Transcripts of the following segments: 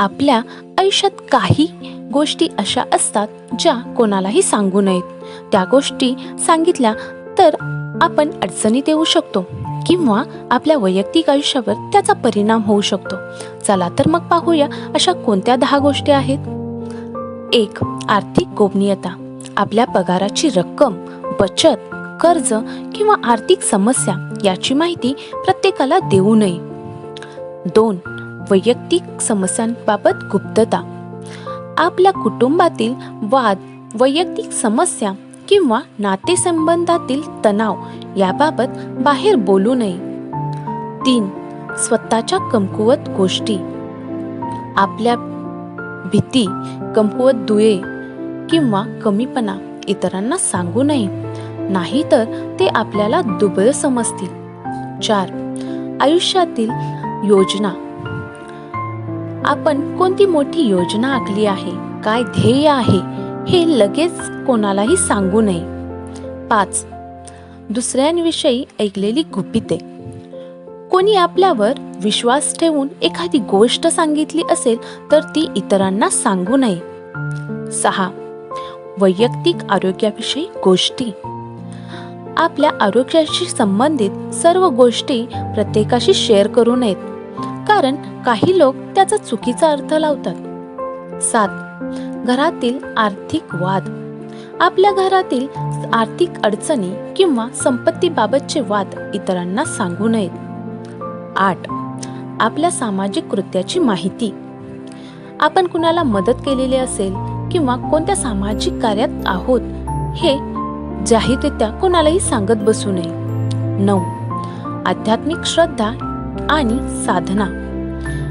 आपल्या आयुष्यात काही गोष्टी अशा असतात ज्या कोणालाही सांगू नयेत. त्या गोष्टी सांगितल्या तर आपण अडचणीत येऊ शकतो किंवा आपल्या वैयक्तिक आयुष्यावर त्याचा परिणाम होऊ शकतो. चला तर मग पाहूया अशा कोणत्या दहा गोष्टी आहेत. एक आर्थिक गोपनीयता. आपल्या पगाराची रक्कम बचत कर्ज किंवा आर्थिक समस्या याची माहिती प्रत्येकाला देऊ नये. दोन वैयक्तिक समस्यांबाबत गुप्तता. आपल्या कुटुंबातील वाद वैयक्तिक समस्या किंवा नातेसंबंधातील तणाव याबाबत बाहेर बोलू नये. तीन स्वतःच्या कमकुवत गोष्टी. आपल्या भीती कमकुवत दुये किंवा कमीपणा इतरांना सांगू नये. नाहीतर ते आपल्याला दुबळ समजतील. चार आयुष्यातील योजना आपण कोणती मोठी योजना आखली आहे? काय ध्येय आहे? हे लगेच कोणालाही सांगू नये. पाच. दुसऱ्यांविषयी ऐकलेली गुपिते. कोणी आपल्यावर विश्वास ठेवून एखादी गोष्ट सांगितली असेल तर ती इतरांना सांगू नये. सहा. वैयक्तिक आरोग्याविषयी गोष्टी. आपल्या आरोग्याशी संबंधित सर्व गोष्टी प्रत्येकाशी शेअर करू नयेत. कारण काही लोक त्याचा चुकीचा अर्थ लावतात. सात. घरातील आर्थिक वाद. आपल्या घरातील आर्थिक अडचणी किंवा संपत्तीबाबतचे वाद इतरांना सांगू नयेत. आठ. आपल्या सामाजिक कृत्याची माहिती. आपण कुणाला मदत केलेली असेल किंवा कोणत्या सामाजिक कार्यात आहोत हे जाहीररित्या कोणालाही सांगत बसू नये. नऊ. आध्यात्मिक श्रद्धा आणि साधना.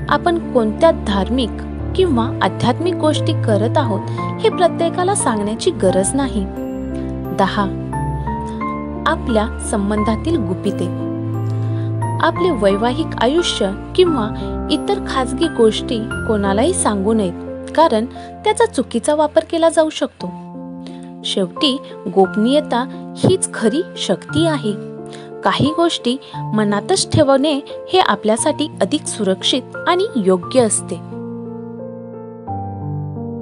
आपण कोणत्या धार्मिक किंवा आध्यात्मिक गोष्टी करत आहोत हे प्रत्येकाला सांगण्याची गरज नाही. दहा. आपल्या संबंधातील गुपिते. आपले वैवाहिक आयुष्य किंवा इतर खाजगी गोष्टी कोणालाही सांगू नयेत कारण त्याचा चुकीचा वापर केला जाऊ शकतो. शेवटी गोपनीयता हीच खरी शक्ती आहे. काही गोष्टी मनातच ठेवणे हे आपल्यासाठी अधिक सुरक्षित आणि योग्य असते.